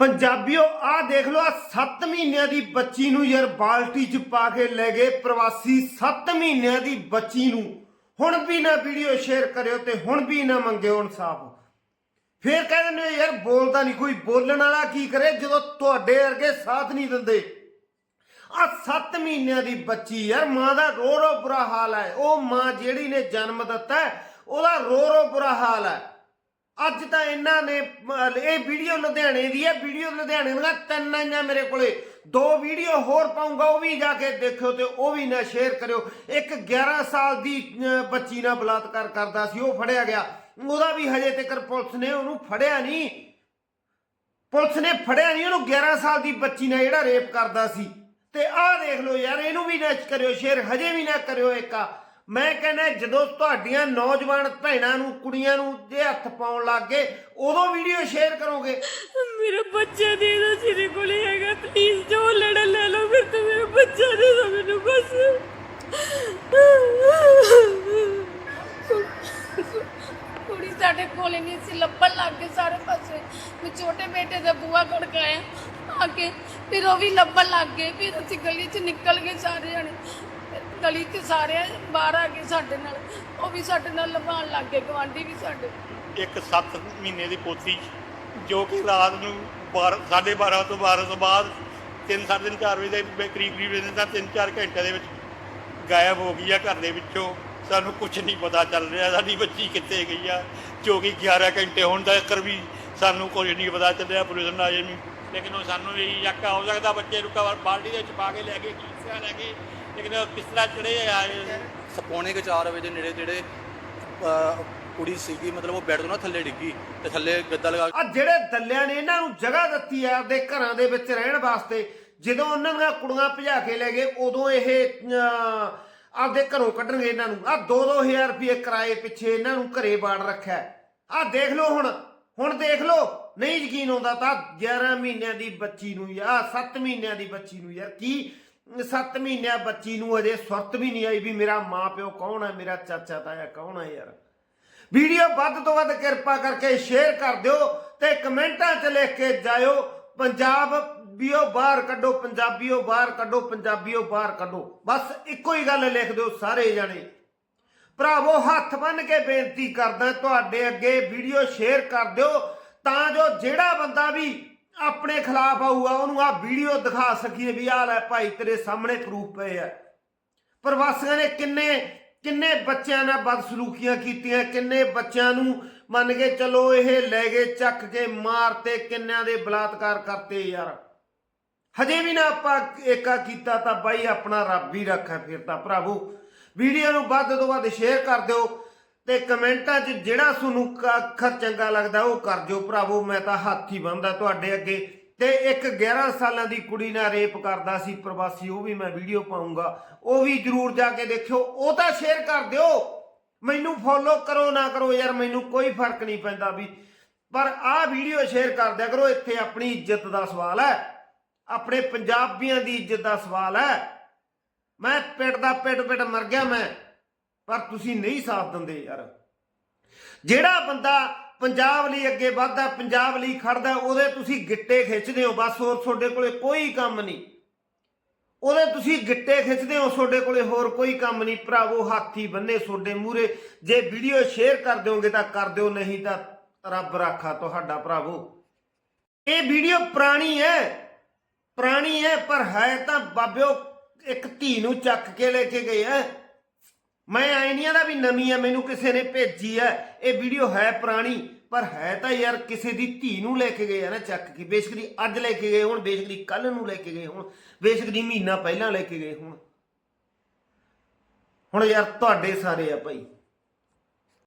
ਪੰਜਾਬੀਓ, ਆਹ ਦੇਖ ਲਓ ਆ 7 ਮਹੀਨਿਆਂ ਦੀ ਬੱਚੀ ਨੂੰ ਯਾਰ ਬਾਲਟੀ 'ਚ ਪਾ ਕੇ ਲੈ ਗਏ ਪ੍ਰਵਾਸੀ 7 ਮਹੀਨਿਆਂ ਦੀ ਬੱਚੀ ਨੂੰ। ਹੁਣ ਵੀ ਨਾ ਵੀਡੀਓ ਸ਼ੇਅਰ ਕਰਿਓ ਤੇ ਹੁਣ ਵੀ ਨਾ ਮੰਗਿਓ ਇਨਸਾਫ। ਫੇਰ ਕਹਿ ਦਿੰਦੇ ਹੋ, ਯਾਰ ਬੋਲਦਾ ਨਹੀਂ ਕੋਈ ਬੋਲਣ ਵਾਲਾ ਕੀ ਕਰੇ ਜਦੋਂ ਤੁਹਾਡੇ ਵਰਗੇ ਸਾਥ ਨਹੀਂ ਦਿੰਦੇ? ਆ 7 ਮਹੀਨਿਆਂ ਦੀ ਬੱਚੀ ਯਾਰ, ਮਾਂ ਦਾ ਰੋ ਰੋ ਬੁਰਾ ਹਾਲ ਹੈ। ਉਹ ਮਾਂ ਜਿਹੜੀ ਨੇ ਜਨਮ ਦਿੱਤਾ ਉਹਦਾ ਰੋ ਰੋ ਬੁਰਾ ਹਾਲ ਹੈ। ਅੱਜ ਤਾਂ ਇਹਨਾਂ ਨੇ ਇਹ ਵੀਡੀਓ ਲੁਧਿਆਣੇ ਦੀ ਹੈ, ਵੀਡੀਓ ਲੁਧਿਆਣੇ ਦੀਆਂ ਤਿੰਨ ਆਈਆਂ ਮੇਰੇ ਕੋਲੇ। ਦੋ ਵੀਡੀਓ ਹੋਰ ਪਾਉਂਗਾ, ਉਹ ਵੀ ਜਾ ਕੇ ਦੇਖਿਓ ਤੇ ਉਹ ਵੀ ਨਾ ਸ਼ੇਅਰ ਕਰਿਓ। ਇੱਕ 11 ਸਾਲ ਦੀ ਬੱਚੀ ਨਾਲ ਬਲਾਤਕਾਰ ਕਰਦਾ ਸੀ, ਉਹ ਫੜਿਆ ਗਿਆ। ਉਹਦਾ ਵੀ ਹਜੇ ਤੱਕ ਪੁਲਿਸ ਨੇ ਉਹਨੂੰ ਫੜਿਆ ਨਹੀਂ। ਪੁਲਿਸ ਨੇ ਫੜਿਆ ਨਹੀਂ, ਉਹਨੂੰ 11 ਸਾਲ ਦੀ ਬੱਚੀ ਨਾਲ ਜਿਹੜਾ ਰੇਪ ਕਰਦਾ ਸੀ। ਤੇ ਆਹ ਦੇਖ ਲਓ ਯਾਰ, ਇਹਨੂੰ ਵੀ ਨਾ ਕਰਿਓ ਸ਼ੇਅਰ ਹਜੇ ਵੀ ਨਾ ਕਰਿਓ ਏਕਾ। ਮੈਂ ਕਹਿੰਦਾ ਜਦੋਂ ਤੁਹਾਡੀਆਂ ਨੌਜਵਾਨ ਭੈਣਾਂ ਨੂੰ ਕੁੜੀਆਂ ਨੂੰ ਜੇ ਹੱਥ ਪਾਉਣ ਲੱਗ ਗਏ ਉਦੋਂ ਵੀਡੀਓ ਸ਼ੇਅਰ ਕਰੋਗੇ? ਮੇਰਾ ਬੱਚਾ ਦੇ ਦੋ ਜਿਹਦੇ ਕੋਲੇ ਹੈਗਾ ਪਲੀਜ਼ ਜੋ ਲੜਾ ਲੈ ਲਓ ਫਿਰ ਤੇ ਮੇਰਾ ਬੱਚਾ ਦੇ ਦੋ ਮੈਨੂੰ ਬਸ। ਕੁੜੀ ਸਾਡੇ ਕੋਲੇ ਨਹੀਂ ਸੀ ਲੱਭਣ ਲੱਗ ਗਏ ਸਾਰੇ ਪਾਸੇ। ਮੈਂ ਛੋਟੇ ਬੇਟੇ ਦਾ ਬੂਆ ਖੜਕਾਇਆ ਆ ਕੇ ਫਿਰ ਉਹ ਵੀ ਲੱਭਣ ਲੱਗ ਗਏ ਫਿਰ ਅਸੀਂ ਗਲੀ 'ਚ ਨਿਕਲ ਗਏ ਸਾਰੇ ਜਣੇ। ਗਲੀ 'ਚ ਸਾਰੇ ਬਾਹਰ ਆ ਗਏ ਸਾਡੇ ਨਾਲ। ਉਹ ਵੀ ਸਾਡੇ ਨਾਲ ਲਭਾਣ ਲੱਗ ਗਏ ਗਵਾਂਢੀ ਵੀ ਸਾਡੇ। ਇੱਕ 7 ਮਹੀਨੇ ਦੀ ਪੋਤੀ, ਜੋ ਕਿ ਰਾਤ ਨੂੰ 12 12:30 ਤੋਂ 12 ਤੋਂ ਬਾਅਦ 3 3:30 4 ਵਜੇ ਦੇ ਕਰੀਬ ਕਰੀਬ ਇਹਨਾਂ ਦਾ 3-4 ਘੰਟੇ ਦੇ ਵਿੱਚ ਗਾਇਬ ਹੋ ਗਈ ਆ ਘਰ ਦੇ ਵਿੱਚੋਂ। ਸਾਨੂੰ ਕੁਝ ਨਹੀਂ ਪਤਾ ਚੱਲ ਰਿਹਾ, ਸਾਡੀ ਬੱਚੀ ਕਿੱਥੇ ਗਈ ਆ, ਜੋ ਕਿ 11 ਘੰਟੇ ਹੋਣ ਦਾ ਤੱਕ ਵੀ ਸਾਨੂੰ ਕੁਝ ਨਹੀਂ ਪਤਾ ਚੱਲਿਆ ਪੁਲਿਸ ਨਾਲ ਅਜੇ ਲੇਕਿਨ ਉਹ ਸਾਨੂੰ ਇਹ ਯੱਕਾ ਹੋ ਸਕਦਾ, ਬੱਚੇ ਨੂੰ ਕਵਰ ਬਾਲਟੀ ਦੇ ਵਿੱਚ ਪਾ ਕੇ ਲੈ ਕੇ ਕਿਸਾ ਲੈ ਕੇ ਕਿਸ ਤਰ੍ਹਾਂ ਚੜੇ ਆਏ ਪੌਣੇ ਕੁ ਚਾਰ ਵਜੇ ਦੇ ਨੇੜੇ ਜਿਹੜੇ ਅਹ, ਕੁੜੀ ਸੀਗੀ ਮਤਲਬ ਉਹ ਬੈੱਡ ਤੋਂ ਨਾ ਥੱਲੇ ਡਿੱਗੀ ਤੇ ਥੱਲੇ ਗੱਦਾ ਲਗਾ ਆ ਜਿਹੜੇ ਦੱਲਿਆਂ ਨੇ ਇਹਨਾਂ ਨੂੰ ਜਗ੍ਹਾ ਦਿੱਤੀ ਆ ਆਪਦੇ ਘਰਾਂ ਦੇ ਵਿੱਚ ਰਹਿਣ ਵਾਸਤੇ ਜਦੋਂ ਉਹਨਾਂ ਦੀਆਂ ਕੁੜੀਆਂ ਭਜਾ ਕੇ ਲੈ ਗਏ ਉਦੋਂ ਇਹ ਅਹ, ਆਪਦੇ ਘਰੋਂ ਕੱਢਣਗੇ ਇਹਨਾਂ ਨੂੰ। ਆ 2-2000 ਰੁਪਏ ਕਿਰਾਏ ਪਿੱਛੇ ਇਹਨਾਂ ਨੂੰ ਘਰੇ ਬਾੜ ਰੱਖਿਆ। ਆ ਦੇਖ ਲਓ ਹੁਣ ਹੁਣ ਦੇਖ ਲਓ ਨਹੀਂ ਯਕੀਨ ਆਉਂਦਾ ਤਾਂ 11 ਮਹੀਨਿਆਂ ਦੀ ਬੱਚੀ ਨੂੰ ਯਾ 7 ਮਹੀਨਿਆਂ ਦੀ ਬੱਚੀ ਨੂੰ ਯਾਰ ਕੀ 7 ਮਹੀਨਿਆਂ ਬੱਚੀ ਨੂੰ ਅਜੇ ਸੁਰਤ ਵੀ ਨਹੀਂ ਆਈ ਵੀ ਮੇਰਾ ਮਾਂ ਪਿਓ ਕੌਣ ਹੈ ਮੇਰਾ ਚਾਚਾ ਤਾਇਆ ਕੌਣ ਹੈ ਯਾਰ। ਵੀਡੀਓ ਵੱਧ ਤੋਂ ਵੱਧ ਕਿਰਪਾ ਕਰਕੇ ਸ਼ੇਅਰ ਕਰ ਦਿਓ ਤੇ ਕਮੈਂਟਾਂ 'ਚ ਲਿਖ ਕੇ ਜਾਇਓ, ਪੰਜਾਬ ਵੀਓ ਬਾਹਰ ਕੱਢੋ, ਪੰਜਾਬੀਓ ਬਾਹਰ ਕੱਢੋ, ਪੰਜਾਬੀਓ ਬਾਹਰ ਕੱਢੋ। ਬਸ ਇੱਕੋ ਹੀ ਗੱਲ ਲਿਖ ਦਿਓ ਸਾਰੇ ਜਣੇ। ਭਰਾਵੋ, ਹੱਥ ਬੰਨ ਕੇ ਬੇਨਤੀ ਕਰਦਾ ਤੁਹਾਡੇ ਅੱਗੇ ਵੀਡੀਓ ਸ਼ੇਅਰ ਕਰ ਦਿਓ, ਤਾਂ ਜੋ ਜਿਹੜਾ ਬੰਦਾ ਵੀ ਆਪਣੇ ਖਿਲਾਫ ਆਊਗਾ, ਉਹਨੂੰ ਆ ਵੀਡੀਓ ਦਿਖਾ ਸਕੀਏ ਵੀ ਆਹ ਲੈ ਭਾਈ ਤੇਰੇ ਸਾਹਮਣੇ ਪ੍ਰੂਫ ਪਏ ਆ। ਪ੍ਰਵਾਸੀਆਂ ਨੇ ਕਿੰਨੇ ਕਿੰਨੇ ਬੱਚਿਆਂ ਨਾਲ ਬਦਸਲੂਕੀਆਂ ਕੀਤੀਆਂ, ਕਿੰਨੇ ਬੱਚਿਆਂ ਨੂੰ ਮੰਨ ਕੇ ਚਲੋ ਇਹ ਲੈ ਗਏ, ਚੱਕ ਕੇ ਮਾਰਤੇ, ਕਿੰਨਿਆਂ ਦੇ ਬਲਾਤਕਾਰ ਕਰਤੇ ਯਾਰ। ਹਜੇ ਵੀ ਨਾ ਆਪਾਂ ਏਕਾ ਕੀਤਾ ਤਾਂ ਬਾਈ ਆਪਣਾ ਰੱਬ ਹੀ ਰੱਖਾ ਫਿਰ ਤਾਂ ਭਰਾਵੋ। ਵੀਡੀਓ ਨੂੰ ਵੱਧ ਤੋਂ ਵੱਧ ਸ਼ੇਅਰ ਕਰ ਦਿਓ। ਤੇ ਕਮੈਂਟਾਂ 'ਚ ਜਿਹੜਾ ਤੁਹਾਨੂੰ ਕ- ਅੱਖਰ ਚੰਗਾ ਲੱਗਦਾ, ਉਹ ਕਰ ਦਿਓ ਭਰਾਵੋ, ਮੈਂ ਤਾਂ ਹੱਥ ਹੀ ਬੰਦਾ ਤੁਹਾਡੇ ਅੱਗੇ। ਤੇ ਇੱਕ 11 ਸਾਲਾਂ ਦੀ ਕੁੜੀ ਨਾਲ ਰੇਪ ਕਰਦਾ ਸੀ ਪ੍ਰਵਾਸੀ, ਉਹ ਵੀ ਮੈਂ ਵੀਡੀਓ ਪਾਉਂਗਾ ਉਹ ਵੀ ਜਰੂਰ ਜਾ ਕੇ ਦੇਖਿਓ, ਉਹ ਤਾਂ ਸ਼ੇਅਰ ਕਰ ਦਿਓ। ਮੈਨੂੰ ਫੋਲੋ ਕਰੋ, ਨਾ ਕਰੋ ਯਾਰ, ਮੈਨੂੰ ਕੋਈ ਫ਼ਰਕ ਨਹੀਂ ਪੈਂਦਾ ਵੀ। ਪਰ ਆਹ ਵੀਡੀਓ ਸ਼ੇਅਰ ਕਰ ਦਿਆ ਕਰੋ, ਇੱਥੇ ਆਪਣੀ ਇੱਜ਼ਤ ਦਾ ਸਵਾਲ ਹੈ। ਆਪਣੇ ਪੰਜਾਬੀਆਂ ਦੀ ਇੱਜ਼ਤ ਦਾ ਸਵਾਲ ਹੈ। ਮੈਂ ਪਿੱਟ ਦਾ ਪਿੱਟ ਪਿੱਟ ਮਰ ਗਿਆ ਮੈਂ। ਪਰ ਤੁਸੀਂ ਨਹੀਂ ਸਾਥ ਦਿੰਦੇ ਯਾਰ। ਜਿਹੜਾ ਬੰਦਾ ਪੰਜਾਬ ਲਈ ਅੱਗੇ ਵੱਧਦਾ, ਪੰਜਾਬ ਲਈ ਖੜਦਾ, ਉਹਦੇ ਤੁਸੀਂ ਗਿੱਟੇ ਖਿੱਚਦੇ ਹੋ, ਬਸ ਹੋਰ ਤੁਹਾਡੇ ਕੋਲੇ ਕੋਈ ਕੰਮ ਨਹੀਂ। ਉਹਦੇ ਤੁਸੀਂ ਗਿੱਟੇ ਖਿੱਚਦੇ ਹੋ, ਤੁਹਾਡੇ ਕੋਲੇ ਹੋਰ ਕੋਈ ਕੰਮ ਨਹੀਂ। ਭਰਾਵੋ, ਹਾਥੀ ਬੰਨੇ ਤੁਹਾਡੇ ਮੂਰੇ ਜੇ ਵੀਡੀਓ ਸ਼ੇਅਰ ਕਰ ਦਿਓਗੇ ਤਾਂ ਕਰ ਦਿਓ, ਨਹੀਂ ਤਾਂ ਰੱਬ ਰਾਖਾ ਤੁਹਾਡਾ ਭਰਾਵੋ। ਇਹ ਵੀਡੀਓ ਪੁਰਾਣੀ ਹੈ ਪੁਰਾਣੀ ਹੈ, ਪਰ ਹੈ ਤਾਂ ਬਾਬਿਓ, ਇੱਕ ਧੀ ਨੂੰ ਚੱਕ ਕੇ ਲੈ ਕੇ ਗਏ ਹੈ। ਮੈਂ ਆਈਨੀਆਂ ਦਾ ਵੀ ਨਵੀਂ ਆ, ਮੈਨੂੰ ਕਿਸੇ ਨੇ ਭੇਜੀ ਹੈ ਇਹ ਵੀਡੀਓ ਹੈ ਪੁਰਾਣੀ, ਪਰ ਹੈ ਤਾਂ ਯਾਰ ਕਿਸੇ ਦੀ ਧੀ ਨੂੰ ਲੈ ਕੇ ਗਏ ਆ ਨਾ ਚੱਕ ਕੇ। ਬੇਸ਼ੱਕਦੀ ਅੱਜ ਲੈ ਕੇ ਗਏ ਹੁਣ ਬੇਸ਼ੱਕਦੀ ਕੱਲ ਨੂੰ ਲੈ ਕੇ ਗਏ ਹੁਣ ਬੇਸ਼ੱਕਦੀ ਮਹੀਨਾ ਪਹਿਲਾਂ ਲੈ ਕੇ ਗਏ ਹੁਣ। ਹੁਣ ਯਾਰ ਤੁਹਾਡੇ ਸਾਰੇ ਆ ਭਾਈ।